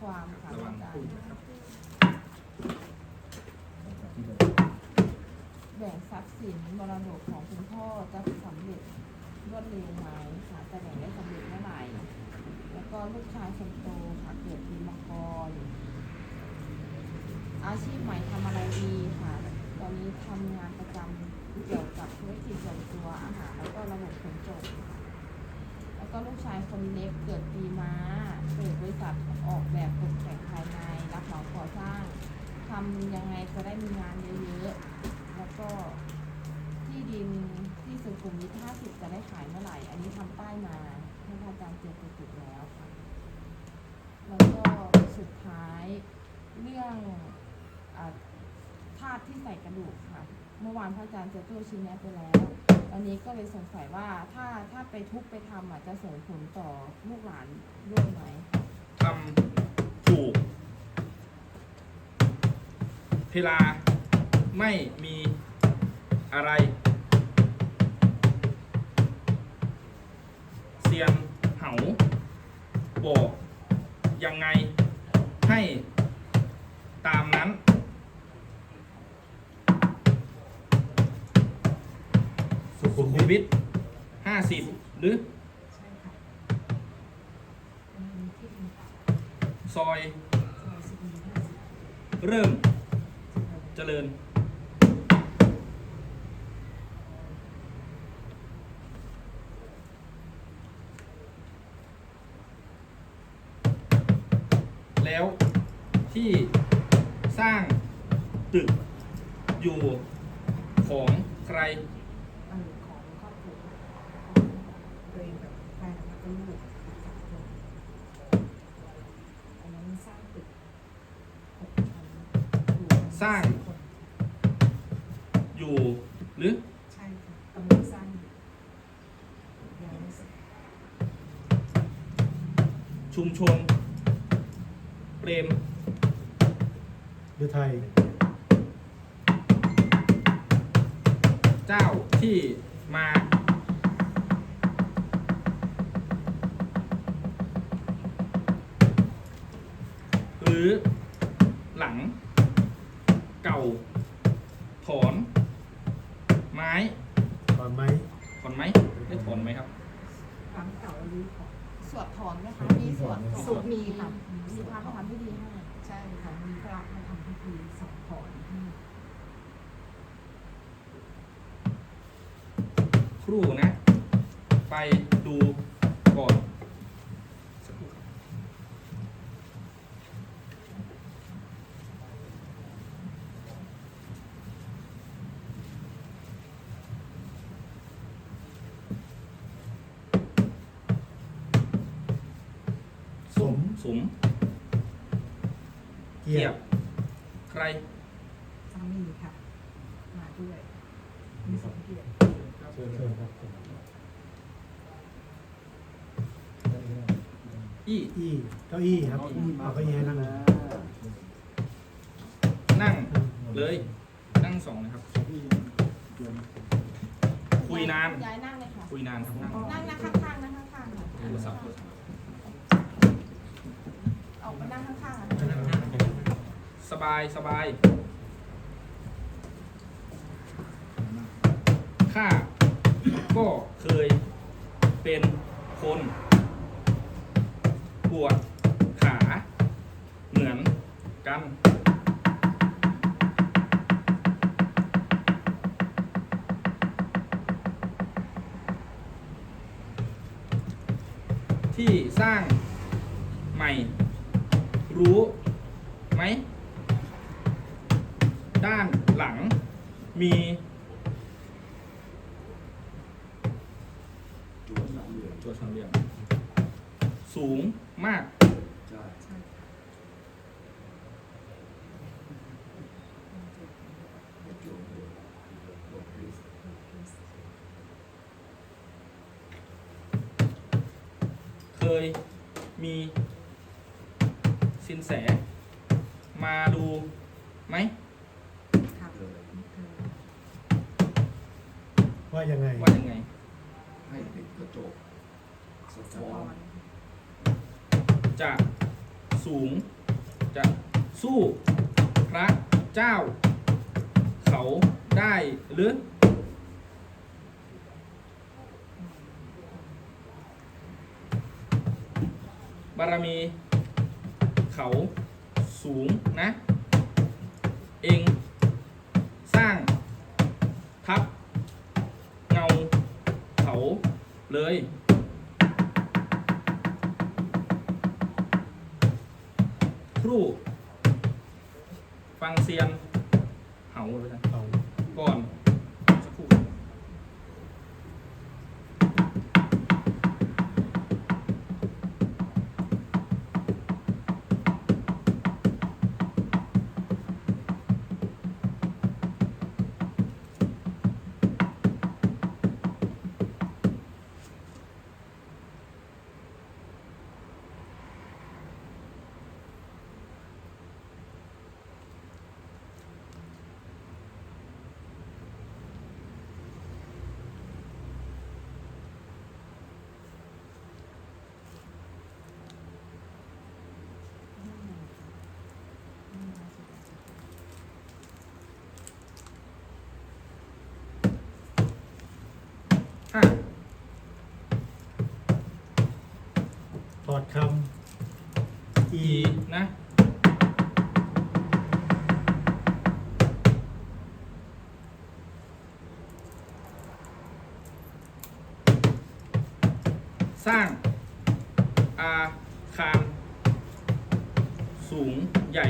คดีความค่ะระวังอาจารตุ้ย์ครับแบ่งทรัพย์สินมรดกของคุณพ่อจะสำเร็จรวดเร็วไหมค่ะจะแบ่งได้สำเร็จเมื่อไหร่ แล้วก็ลูกชายคนโตค่ะเกิดปีมังกร อาชีพใหม่ทำอะไรดีค่ะ ตอนนี้ทำงานประจำเกี่ยวกับธุรกิจส่วนตัวอาหารแล้วก็ระบบขนส่งค่ะแล้ว ก็ลูกชายคนเล็กเกิดปีม้าเปิดบริษัทออกแบบตกแต่งภายใน รับเหมาก่อสร้างทำยังไงจะได้มีงานเยอะๆ แล้วก็ที่ดินที่สุขุมวิท50 จะได้ขายเมื่อไหร่ อันนี้ทำป้ายมาให้อาจารย์เจอไปจุดแล้วค่ะ แล้วก็สุดท้ายเรื่องอาธาตุที่ใส่กระดูกค่ะ เมื่อวานพระอาจารย์เจอตัวชี้แนะไปแล้ว วันนี้ก็เลยสงสัยว่าถ้าถ้าไปทุบไปทำอะจะส่งผลต่อลูกหลานด้วยไหมทำถูกเวลาไม่มีอะไรเซียนเหาบอกยังไงให้ตามนั้น สุขุมวิทห้าสิบหรือ ซอย เริ่ม เจริญ แล้วที่สร้างตึกอยู่ของใคร เออของครอบครัวตัวเองกับแฟนแล้วก็ลูกอีกสามคนอันนั้นสร้างตึกหกชั้นอยู่กัน สร้างสี่คนอยู่หรือใช่ค่ะกำลังสร้างอยู่ยังไม่เสร็จชุมชนเปรมหรือไทย เจ้าที่มา หรือหลัง เก่า ถอน ไม้ ตอนไหม ถอนไหมได้ถอนไหมครับ หลังเก่ารื้อของ สวดถอนไหมคะมีสวดถอน สวดมีค่ะ มีพระมาทำพิธีให้ ใช่ค่ะมีพระมาทำพิธีสองถอนให้ ค รู่นะ ไปดูก่อนสักครู่ครับสมสมเกีเกียยบบใคร สามีค่ะ มาด้วย มีสมเกียรติ เชิ ญเชิญครับอี้ อี้เก้าอี้ครับเอาเก้าอี้ให้นั่งนั่งเลย นั่งสองนะครับ คุยนาน ย้ายนั่งเลยค่ะ คุยนานครับนั่งนั่งนั่งข้างๆนั่งข้างๆค่ะโทรศัพท์ออกมานั่งข้างๆอะสบายสบายข้า ก็เคยเป็นคนปวดขาเหมือนกัน ที่สร้างใหม่ รู้ไหม ด้านหลังมีตัวสามเหลี่ยมสูง มาก ใช่ค่ะ ยมีสินแส มาดูไหม ค่ะ เลย เธอ ว่ายังไง ว่ายังไง ให้ติดกระจกสะ ส ท้อ ปอน น จะสูง จะสู้พระเจ้า เขาได้หรือ บารมี เขาสูงนะ เองสร้าง ทับ เงา เขาเลย ฟัง ห้าถอดคำอีอีนะสร้าง อาคารสูงใหญ่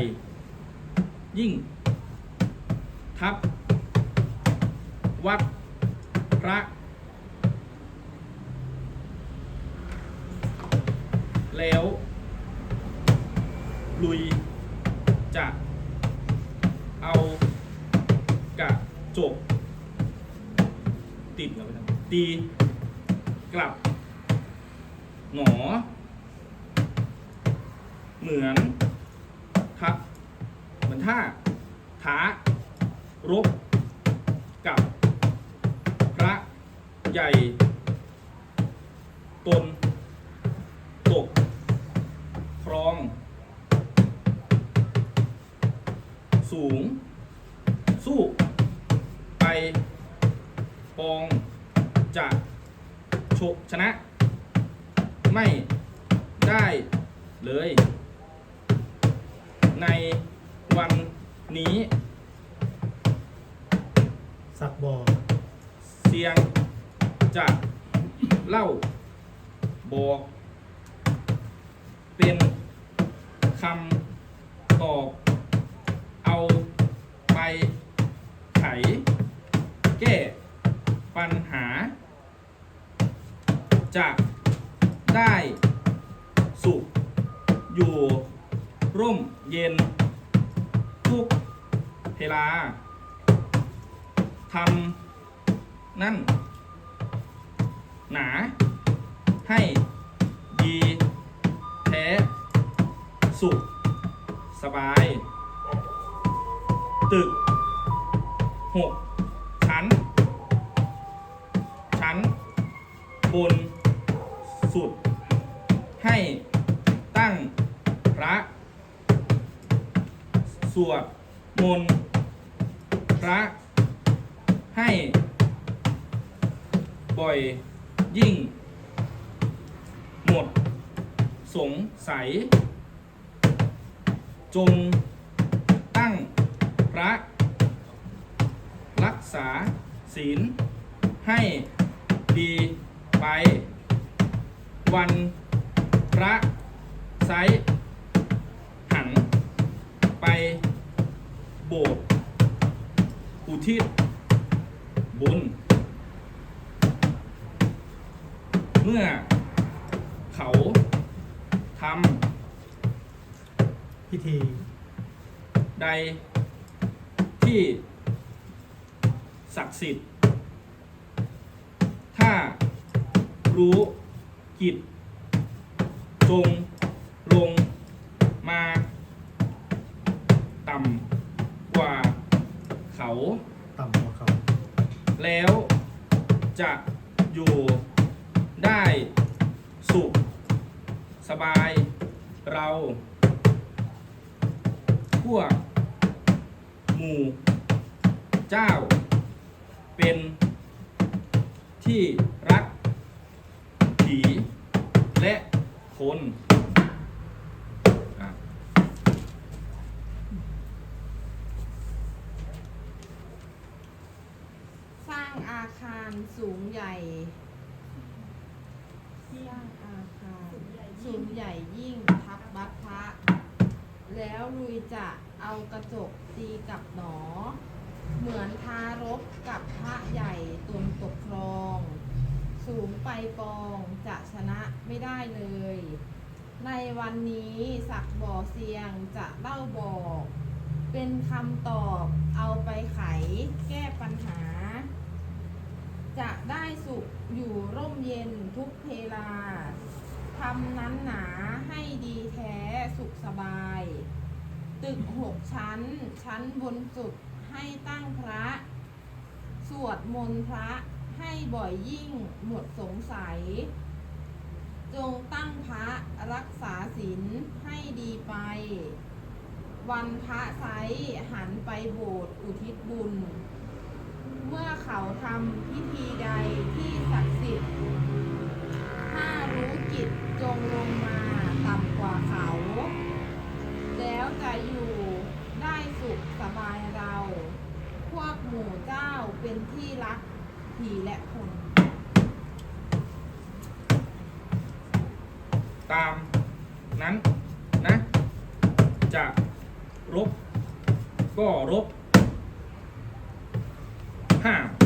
ยิ่ง ทับ วัด พระ แล้ว ลุย จะเอากระจกติดแล้วไปทำตีกลับหงอเหมือนทับเหมือนท่าท้ารบกับพระใหญ่ ชกชนะ ไม่ได้เลย ในวันนี้ สักบอเสียงจะเล่าบอกเป็นคำตอบ เอาไปไข แก้ปัญหา จะได้สุข อยู่ร่มเย็น ทุกเวลาทำนั่น หนา ให้ดีแท้ สุข สบาย ตึกหกชั้น ชั้น บน สุด ให้ตั้งพระ สวดมนต์พระ ให้ บ่อยยิ่ง หมด สงสัย จง ตั้งพระ รักษาศีลให้ดีไป วันพระไซส์หัน ไปโบสถ์อุทิศบุญ เมื่อเขาทำพิธี ใดที่ศักดิ์สิทธิ์ ถ้ารู้ กิจทรงลงมา ต่ำกว่าเขา ต่ำกว่าเขา แล้วจะอยู่ได้สุข สบายเราพวกหมู่ เจ้า เป็นที่รักผีและ คนสร้างอาคารสูงใหญ่ สร้างอาคารสูงใหญ่ยิ่งทับบัตพระแล้วลุยจะเอากระจกตีกับหนอ เหมือนทารกกับพระใหญ่ตนปกครอง สูงไปปองจะชนะไม่ได้เลย ในวันนี้สักบ่อเสียงจะเล่าบอก เป็นคำตอบเอาไปไขแก้ปัญหา จะได้สุขอยู่ร่มเย็นทุกเวลาทำนั้นหนาให้ดีแท้สุขสบาย ตึกหกชั้น ชั้นบนสุดให้ตั้งพระ สวดมนต์พระ ให้บ่อยยิ่งหมดสงสัย จงตั้งพระรักษาศีลให้ดีไป วันพระไซหันไปโบสถ์อุทิศบุญ เมื่อเขาทำพิธีใดที่ศักดิ์สิทธิ์ ถ้ารู้กิจจงลงมาต่ำกว่าเขา แล้วจะอยู่ได้สุขสบายเรา พวกหมู่เจ้าเป็นที่รัก ผีและคน ตามนั้นนะ จะรบก็รบห้าม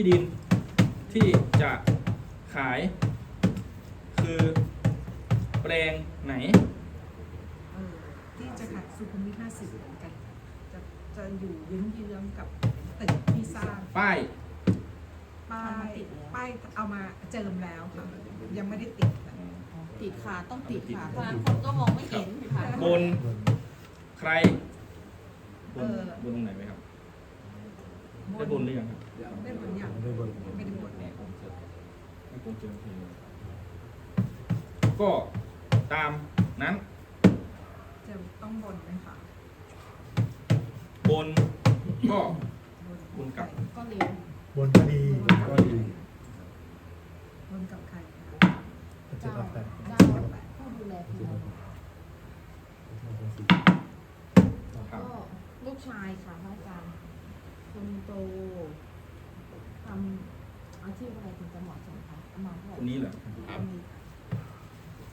ที่ดินที่จะขาย คือแปลงไหน เออที่จะขัดสุขุมวิทห้าสิบกันจะจะอยู่เยื้องๆกับตึกที่สร้างป้าย ป้ายป้ายเอามาเจิมแล้วค่ะยังไม่ได้ติดนะติดค่ะต้องติดค่ะเพราะฉะนั้นคนก็มองไม่เห็นค่ะบนบนใครบนบนตรงไหนไหมครับ ได้บนหรือยังครับ ได้บนอย่างไม่ได้บนไม่ได้บนไม่คงเจอทีก็ตามนั้น จะต้องบนไหมคะบนก็บนกับก็เร็วบนก็ดีก็ดีบนกับใครคะก็จะรับแต่เจ้าผู้ดูแลพี่น้องครับก็ลูกชายค่ะพระอาจารย์คนโต ทำอาชีพอะไรถึงจะเหมาะสมคะประมาณเท่าไหคร่นนี้เหรอคนนี้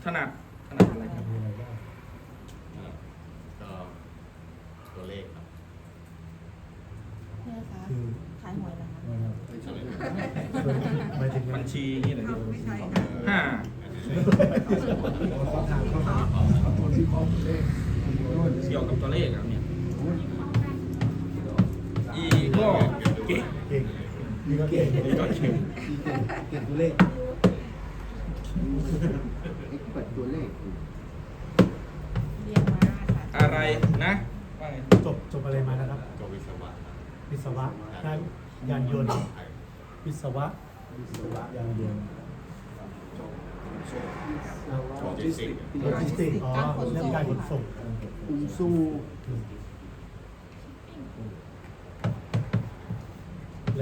ถนัดถนัดอะไรครับมีอะไรบ้างก็ตัวเลขครับเนี่ยคะคือขายหวยนะคะไม่ใช่หมายถึงบัญชีนี่เหรอเขาไม่ใช่ค่ะห้าเขาถามเขาถามคนที่เขาเลขด้วยเกี่ยวกับตัวเลขครับเนี่ย ก็เก่งอีก็เก่งเก็บตัวเลขเปิดตัวเลขเรียนมาค่ะอะไรนะว่าไงจบจบอะไรมานะครับจบวิศวะวิศวะด้านยานยนต์วิศวะวิศวะยานยนต์โลจิสติกโลจิสติกอ๋อเรื่องการขนส่งอุนซู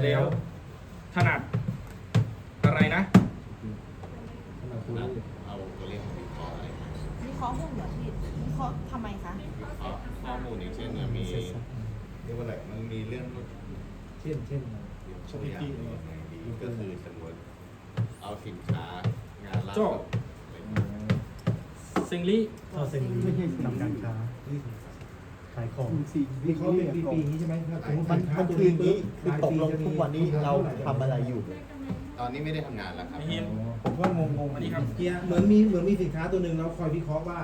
แล้ว ถนัดอะไรนะขนาดตัวนะเลขเอาตัวเลขมาวิเคราะห์อะไรครับวิเคราะห์หุ้นเหรอพี่วิเคราะห์ทำไมคะ วิเคราะห์ข้อมูลอย่างเช่นเนี่ยมีเรียกว่าอะไรมันมีเรื่อง เช่นเช่นสถิติก็คือสมมติเอาสินค้างานรับโจ้ซิงลี่ท่อเซนลีทำการค้านี่ ขายของวิเคราะห์เป็นปีๆนี้ใช่ไหมถ้าสมมุติมันสิค้ามันคืออย่างนี้ปคือลายตกปีลงจะมีทุกวันนี้เราทำอะไรอยู่ ตอนนี้ไม่ได้ทำงานแล้วครับไอ้หินผมก็งงๆสวัสดีครับเกียร์เหมือนมีเหมือนมีสินค้าตัวหนึ่งเราคอยวิเคราะห์ว่า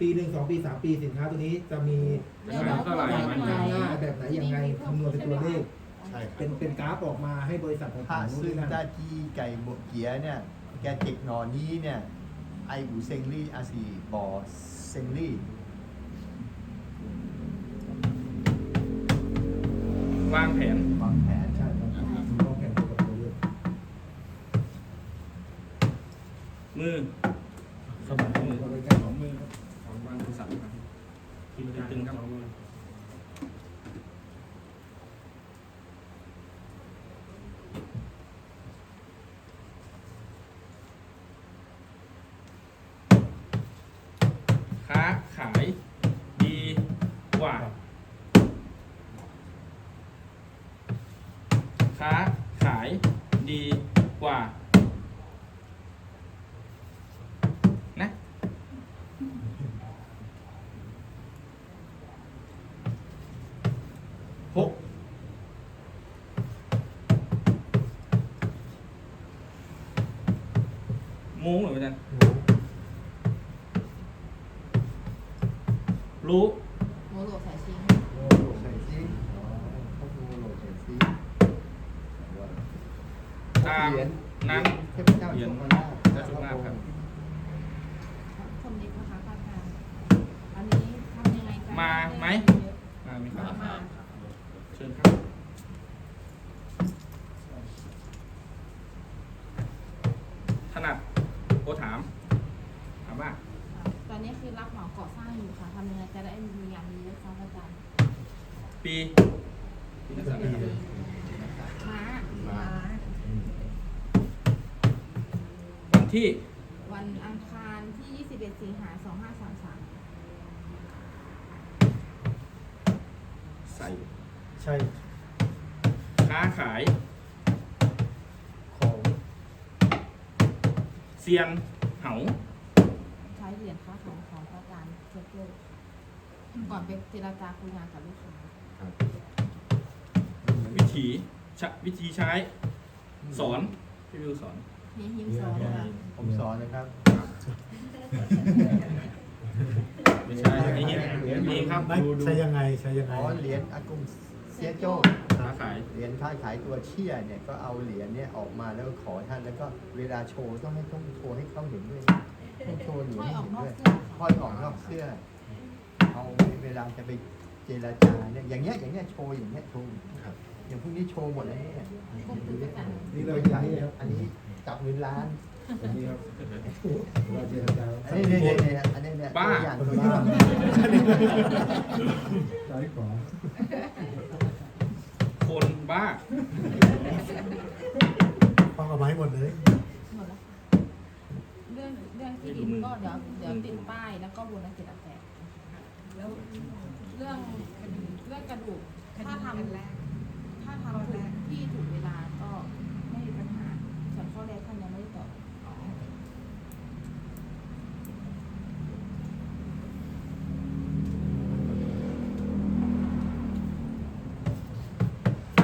ปีหนึ่งสองปีสามปีสินค้าตัวนี้จะมีจะขายเท่าไหร่การก้าวหน้าแบบไหนยังไงคำนวณเป็นตัวเลขใช่ครับเป็นเป็นกราฟออกมาให้บริษัทต่างถ้าๆรู้ซึ่งด้วยได้นะที่ไก่บกเกียเนี่ย แกติกหนอนี้เนี่ย ไออูเซงลี่อาซีบอเซงลี่ วางแผน วางแผนใช่ครับมองแผนตัวกับตัวเลขมือ สมัย มือ เราไปแค่สองมือครับ วางโทรศัพท์ครับกินตึงๆครับค้าขายดีกว่า ค้าขายดีกว่า นะ หกโมงเหรออาจารย์ รู้โมโลสายชิงโลใส่ซิเขาดูโลใส่ซิตามเหรียญนั้นเทพเจ้าเหรียญชมนาถและโชคลาภครับคนเล็กนะคะป้าการอันนี้ทำยังไงจะมาไหมเยอะมาไหมคมารับมาเชิญครับถนัดโอถาม ถามว่า ค่ะตอ นนี้คือรับเหมาก่อสร้างอยู่ค่ะทำยังไงจะได้มีงานมีเยอะคะอาจารย์ปีปีนักศึกษาม้ามาวันที่วันอังคารที่ 21 สิงหา2533 ใส่ใช่ค้าขาย ของเซียนเหาใช้ เหรียญค้าขายของประการเช็คเลยก่อนไปเจรจาคุยงานกับลูกค้าวิถีชะวิธีใช้สอนพี่วิวสอนมีหิมซอนค่ะผมสอนนะครับ ไม่ใช่ไอ้นี่นี่ครับไม่ดูดูใช้ยังไงใช้ยังไงอ๋อเหรียญอากงเซียโจ้ค้าขาย เหรียญค้าขายตัวเชี่ยเนี่ยก็เอาเหรียญเนี่ยออกมาแล้วก็ขอท่านแล้วก็เวลาโชว์ต้องให้ต้องโชว์ให้เขาเห็นด้วยนะ ต้องโชว์เหรียญห้อยให้ออกเห็นนอกด้วยเสื้อห้อยออกนอกเสื้อ เอาเวลาจะไปเจรจาเนี่ยอย่างเงี้ยอย่างเงี้ยโชว์อย่างเงี้ยโชว์อย่างพวกนี้โชว์หมดแล้วเนี่ยควบคุมด้วยกันนี่เราตัวอใหย่างญ่นี้ครับอันนี้จับเงินล้านอันนี้ครับเราเจรจาอันนี้เนี่ยเนี่ยอันนี้เนี่ยบ้าตัวอย่างตัวอย่างซ้ายขวาคนบ้าฟังเอาไม้หมดเลยหมดแล้วค่ะ เรื่องเรื่องที่ดินก็เดี๋ยวเดี๋ยวติดป้ายแล้วก็บูนักเจรจาแล้วเรื่องเรื่องกระดูกถ้าทอันแรกำถ้าทำถูกที่ถูกเวลาก็ไม่มีปัญหาส่วนข้อแรกท่านยังไม่ได้ตอบ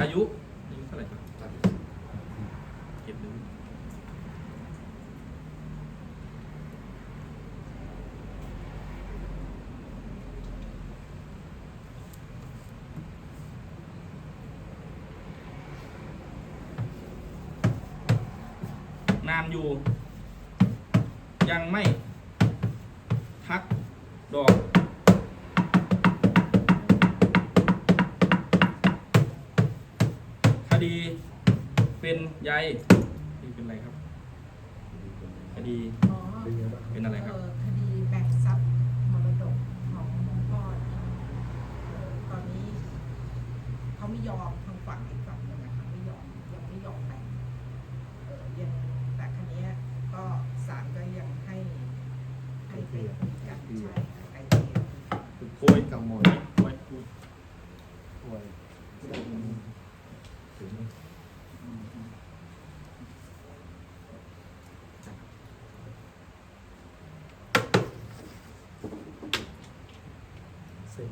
อายุอายุเท่าไหร่ครับเก็บดู นานอยู่ ยังไม่ทักดอก คดีเป็นใยคดีเป็นอะไรครับ คดี อ๋อ เป็นไงบ้างครับ เป็นอะไรครับ เอ่อคดีแบ่งทรัพย์มรดกขององค์กรตอนนี้เขาไม่ยอมทางฝั่งอีกฝั่งหนึงนะคะไม่ยอมยังไม่ยอมแบ่งเออยังแต่ครั้นี้ยก็ศาลก็ยังให้ให้ไปคุยกันใช่ค่ะไกลเกลี่ย โพย กังวล โพยโพย ป่วยถึง เซ็ง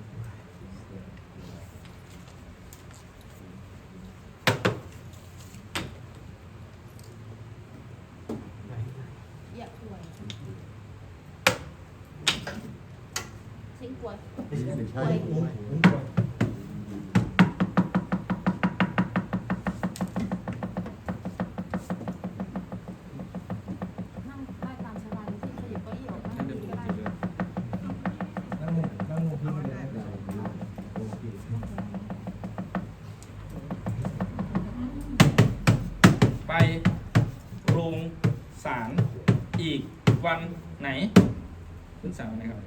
ซิงกวย ไม่ใช่ไม่ใช่ มุมมุมก่อน นั่งได้ตามสบายที่ขยับเก้าอี้ออกนั่ง นั่นเดิ ดี ม ก็ได้ เดิม นั่งมุมนั่งมุมพี่ไม่ได้โอเค ไปโรงสารอีกวันไหนขึ้นสารวันไหนครับ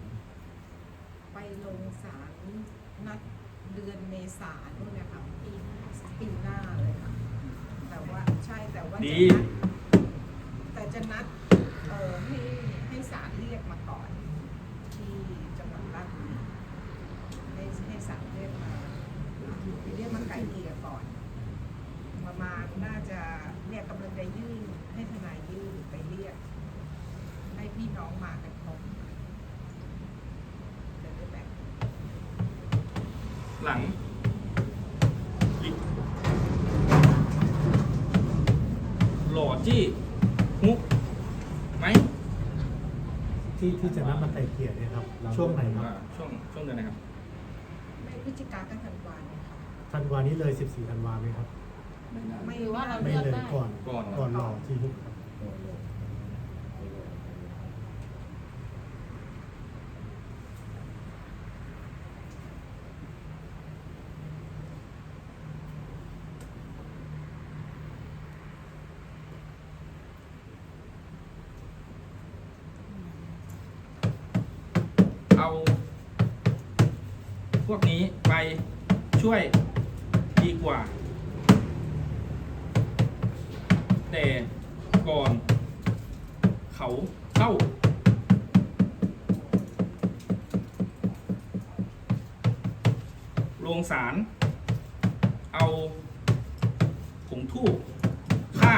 ไปลงศาลนัดเดือนเมษานู่นนะคะปีหน้าปีหน้าเลยค่ะ แต่ว่าใช่แต่ว่า ดี แต่จะนัดเออให้ให้ศาลเรียกมาก่อน ที่จังหวัดราชบุรีให้ให้ศาลเรียกมาเรียกมาไก่เกลี่ยก่อน ประมาณน่าจะเนี่ยกำลังจะยื่นให้ทนายยื่นไปเรียก ให้พี่น้องมากันครบจะได้แบ่งหลังลิหล่อจี้ฮุกไหม ที่ที่จะนัดมาไต่เกลี่ยเนี่ยครับช่วงไหนคอ่ารับช่วงช่วงเดือนไหนครับในพฤศจิกากันธันวาเนี่ยค่ะ ธันวานี้เลย 14ธันวาไหมครับ ไม่หรือว่าเราไม่เลือกเลยได้ ก่อนก่อน ก่อนรอที่ฮุกครับ เอาพวกนี้ ไปช่วยดีกว่า แต่ก่อนเขาเข้า โรงสารเอาผงทูบข้า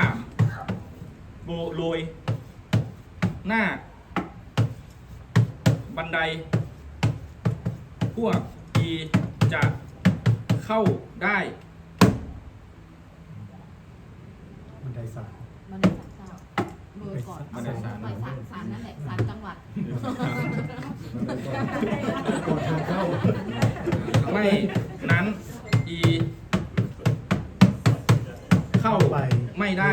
โบโรย หน้า บันได พวกอี จะเข้าได้บันไดสายมันไดสามเก้าโดยก่อนมันได้ศาลไปศาลศาลนั่นแหละศาลจังหวัด ก่อนทางเข้า ไม่นั้นอี เข้าไปไม่ได้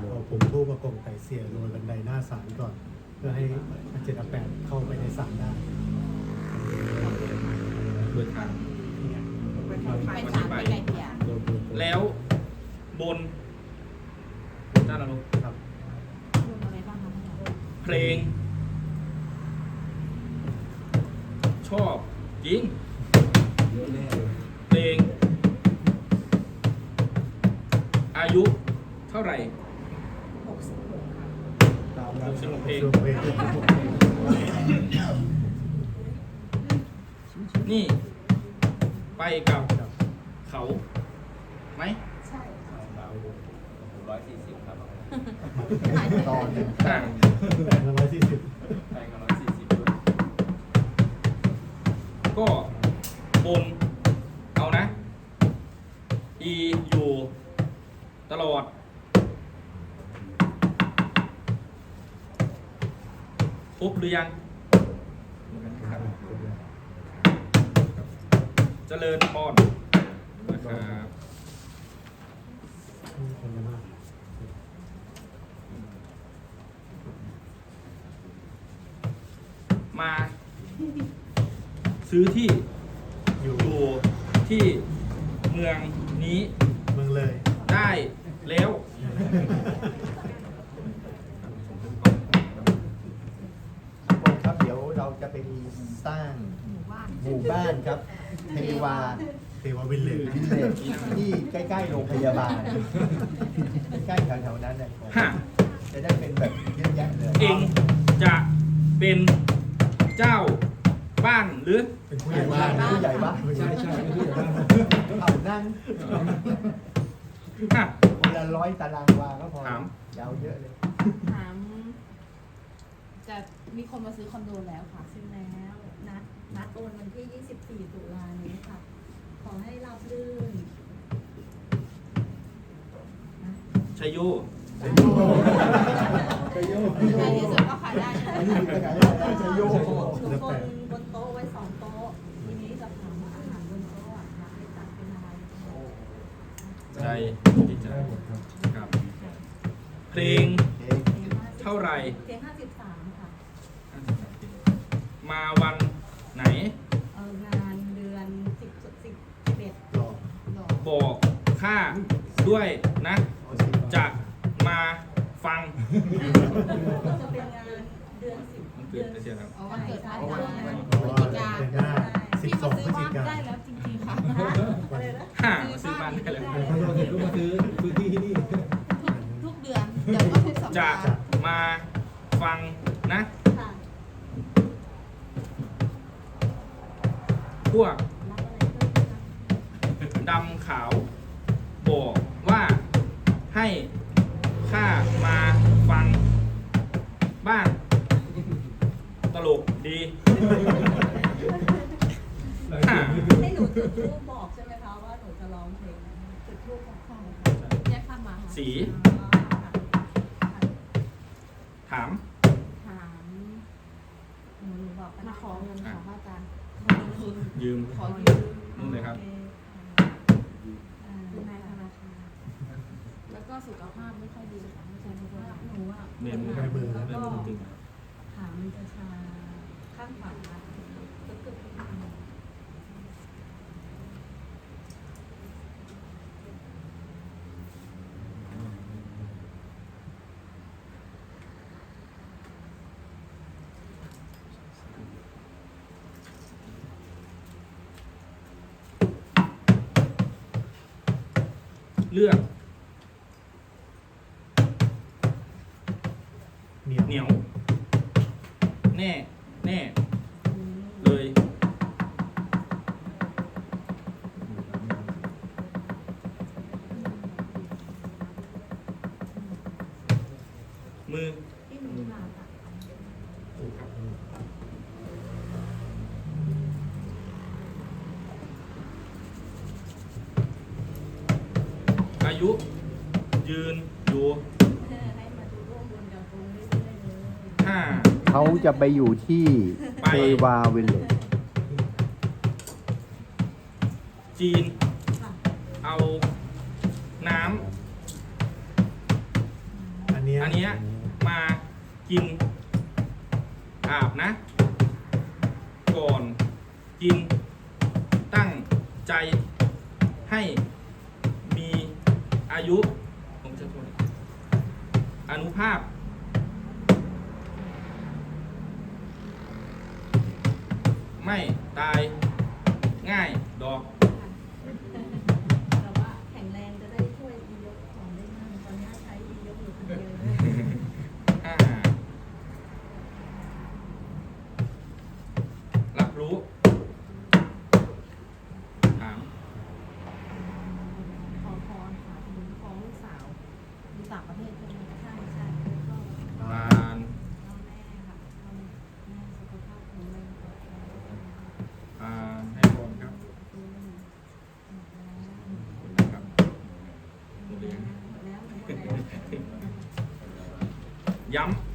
เอผมทูบมากงไต่เสียโรยบันไดหน้าศาลก่อน เพื่อให้อาเจ็ดอาแปดเข้าไปในศาลได้ เปิดทางไปยศาลไปไกลเกลี่ยแล้วบนด้านอนุครับ รวมอะไรบ้างคะท่านอาจารย์เพลง ชอบจริงเพลง อายุเท่าไหร่ กับครับเขาไหมใช่ร้อยสี่สิบครับตอนหนึ่งอ่าแปดร้อยสี่สิบใช่ครับร้อยสี่สิบด้วยก็บนเอานะอีอยู่ตลอด ครบหรือยัง เจริญพรนะครับคนละมากมา ซื้อที่อยู่อยู่ที่เมืองนี้เมืองเลยได้แล้วผมครับเดี๋ยวเราจะไปสร้างหมู่บ้านหมู่บ้านครับ เทวาเทวาวิลเลจวิลเลจที่ใกล้ๆโรงพยาบาลใกล้ๆแถวๆนั้นนะฮะ จะได้เป็นแบบเยอะแยะเลยเองจะเป็นเจ้าบ้านหรือ เป็นผู้ใหญ่บ้านผู้ใหญ่บ้านใช่ใช่เป็นผู้ใหญ่บ้านเอานั่งฮะ คนละร้อยตารางวาก็พอถาม ยาวเยอะเลย ถามจะมีคนมาซื้อคอนโดแล้วค่ะซื้อแล้ว นัดนัดโอนวันที่ 24 ตุลานี้ค่ะ ขอให้รับรื่นนะชัยโยสไปโยกในที่สุดก็ขายได้ใช่ไหมจะโยกหนูบนบนโต๊ะไว้สองโต๊ะ ทีนี้จะถามว่าอาหารบนโต๊ะอะอยากให้จัดเป็นอะไรใจที่จะได้หมดครับครับเพลงเท่าไหร่เพลงห้าสิบสามค่ะมาวัน ไหน เอองานเดือนสิบสิบสิบเอ็ดรอบอกข้าด้วยนะจะมาฟังจะเป็นงานเดือนสิบมันเกิดไม่ใช่ครับ อ๋อวันเกิดพระอาใช่จารย์ใช่เพราะว่าเดือนหน้าสิบที่สมาองพซื้ฤอศจิบ้านกาได้แล้วจริงๆค่ะอะไรนะห้ามาซื้อบ้านได้แล้วเดี๋ยวพอโดนเสร็จก็มาซื้อพื้นที่ที่นี่ทุกเดือนเดี๋ยวก็ทุกสัปจะดาห์มาฟังนะ ค่ะ พวกรับอะไรเพิ่มไหมคะดำขาว บอกว่าให้ข้ามาฟังบ้าง ตลกดีห้าให้หนูจุดทูปบอกใช่ไหมคะว่าหนูจะร้องเพลงจุดทูปบอกค่ะแยกข้ามมาค่ะสีอ๋อค่ะถาม ถามหนูหนูบอกมาขอเงินค่ะพระอาจารย์ ยืมขอยืมนู่นเลยครับ อ่าอยู่ในธนาคารแล้วก็สุขภาพไม่ค่อยดีค่ะไม่ใช่ไม่ค่อยดีหนูอะเรียนมือ แล้เรียนวมืก็อจริงขามันจะชาข้างขวาก็เกือบ เลือก เหนียว เหนียว แน่ แน่ อายุ ยืนอยู่ให้มาดูร่วมบุญกับตรงเรื่อยๆเลยห้า เขาจะไปอยู่ที่ไป เทวาวิลเลจจีนค่ะเอา น้อันเนี้ยำอันเนี้ยมากิน อาบนะ ก่อน กิน ตั้งใจให้มี อายุผมจะทวนอนุภาพ ไม่ตายง่ายดอก แต่ว่าแข็งแรงจะได้ช่วยยกของได้มากตอนนี้ใช้ยกอยู่คนเดียวเลย ห้ารับรู้ ถาม ขอพรค่ะถึงของลูกสาวอยู่ต่างประเทศใช่ไหมคะ ใช่ใช่แล้วก็ ลาน พ่อแม่ค่ะพ่อแม่สุขภาพแข็งแรงปลอดภัย อ่าให้พรครับ อืมหมดแล้ว ขอบคุณนะครับหมดเรียง หมดแล้วหมดแล้ว ย้ำ